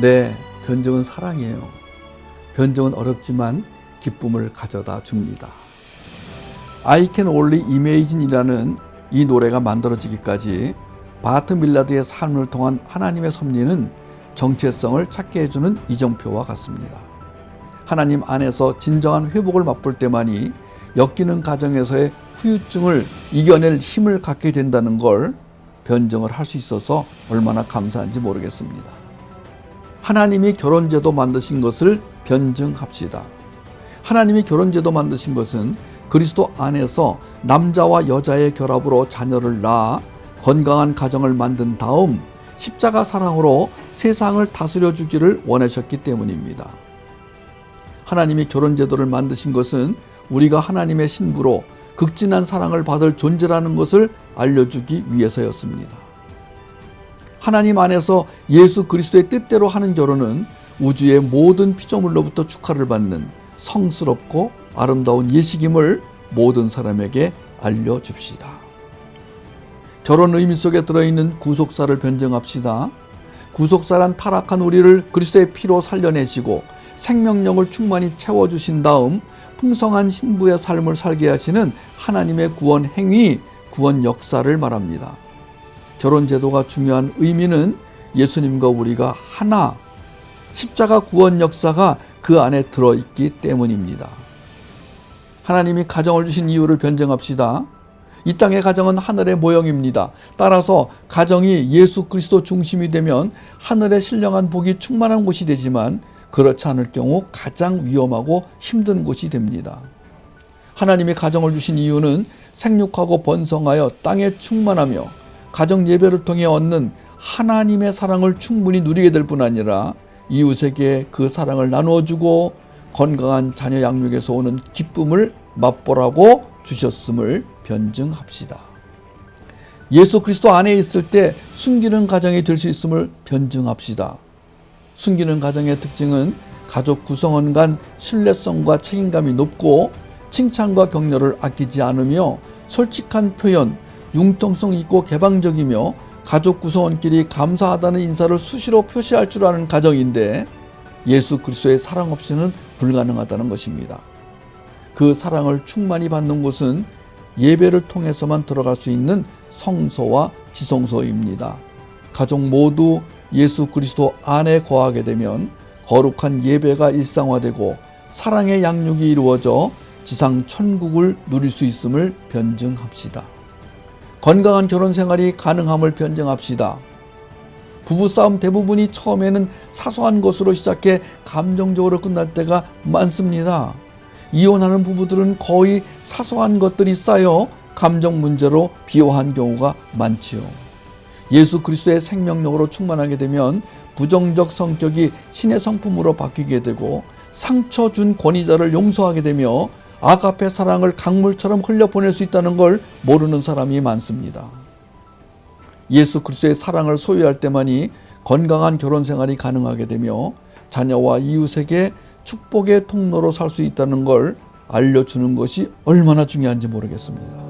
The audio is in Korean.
네, 변증은 사랑이에요. 변증은 어렵지만 기쁨을 가져다 줍니다. I Can Only Imagine이라는 이 노래가 만들어지기까지 바트 밀라드의 삶을 통한 하나님의 섭리는 정체성을 찾게 해주는 이정표와 같습니다. 하나님 안에서 진정한 회복을 맛볼 때만이 엮이는 가정에서의 후유증을 이겨낼 힘을 갖게 된다는 걸 변증을 할 수 있어서 얼마나 감사한지 모르겠습니다. 하나님이 결혼제도 만드신 것을 변증합시다. 하나님이 결혼제도 만드신 것은 그리스도 안에서 남자와 여자의 결합으로 자녀를 낳아 건강한 가정을 만든 다음 십자가 사랑으로 세상을 다스려 주기를 원하셨기 때문입니다. 하나님이 결혼제도를 만드신 것은 우리가 하나님의 신부로 극진한 사랑을 받을 존재라는 것을 알려주기 위해서였습니다. 하나님 안에서 예수 그리스도의 뜻대로 하는 결혼은 우주의 모든 피조물로부터 축하를 받는 성스럽고 아름다운 예식임을 모든 사람에게 알려줍시다. 결혼 의미 속에 들어있는 구속사를 변증합시다. 구속사란 타락한 우리를 그리스도의 피로 살려내시고 생명력을 충만히 채워주신 다음 풍성한 신부의 삶을 살게 하시는 하나님의 구원 행위, 구원 역사를 말합니다. 결혼 제도가 중요한 의미는 예수님과 우리가 하나, 십자가 구원 역사가 그 안에 들어 있기 때문입니다. 하나님이 가정을 주신 이유를 변증합시다. 이 땅의 가정은 하늘의 모형입니다. 따라서 가정이 예수 그리스도 중심이 되면 하늘의 신령한 복이 충만한 곳이 되지만 그렇지 않을 경우 가장 위험하고 힘든 곳이 됩니다. 하나님이 가정을 주신 이유는 생육하고 번성하여 땅에 충만하며 가정 예배를 통해 얻는 하나님의 사랑을 충분히 누리게 될 뿐 아니라 이웃에게 그 사랑을 나누어 주고 건강한 자녀 양육에서 오는 기쁨을 맛보라고 주셨음을 변증합시다. 예수 그리스도 안에 있을 때 숨기는 가정이 될 수 있음을 변증합시다. 숨기는 가정의 특징은 가족 구성원 간 신뢰성과 책임감이 높고 칭찬과 격려를 아끼지 않으며 솔직한 표현, 융통성 있고 개방적이며 가족 구성원끼리 감사하다는 인사를 수시로 표시할 줄 아는 가정인데 예수 그리스도의 사랑 없이는 불가능하다는 것입니다. 그 사랑을 충만히 받는 곳은 예배를 통해서만 들어갈 수 있는 성소와 지성소입니다. 가족 모두 예수 그리스도 안에 거하게 되면 거룩한 예배가 일상화되고 사랑의 양육이 이루어져 지상 천국을 누릴 수 있음을 변증합시다. 건강한 결혼 생활이 가능함을 변증합시다. 부부싸움 대부분이 처음에는 사소한 것으로 시작해 감정적으로 끝날 때가 많습니다. 이혼하는 부부들은 거의 사소한 것들이 쌓여 감정 문제로 비화한 경우가 많지요. 예수 그리스도의 생명력으로 충만하게 되면 부정적 성격이 신의 성품으로 바뀌게 되고 상처 준 권위자를 용서하게 되며 아가페 사랑을 강물처럼 흘려보낼 수 있다는 걸 모르는 사람이 많습니다. 예수 그리스도의 사랑을 소유할 때만이 건강한 결혼 생활이 가능하게 되며 자녀와 이웃에게 축복의 통로로 살 수 있다는 걸 알려주는 것이 얼마나 중요한지 모르겠습니다.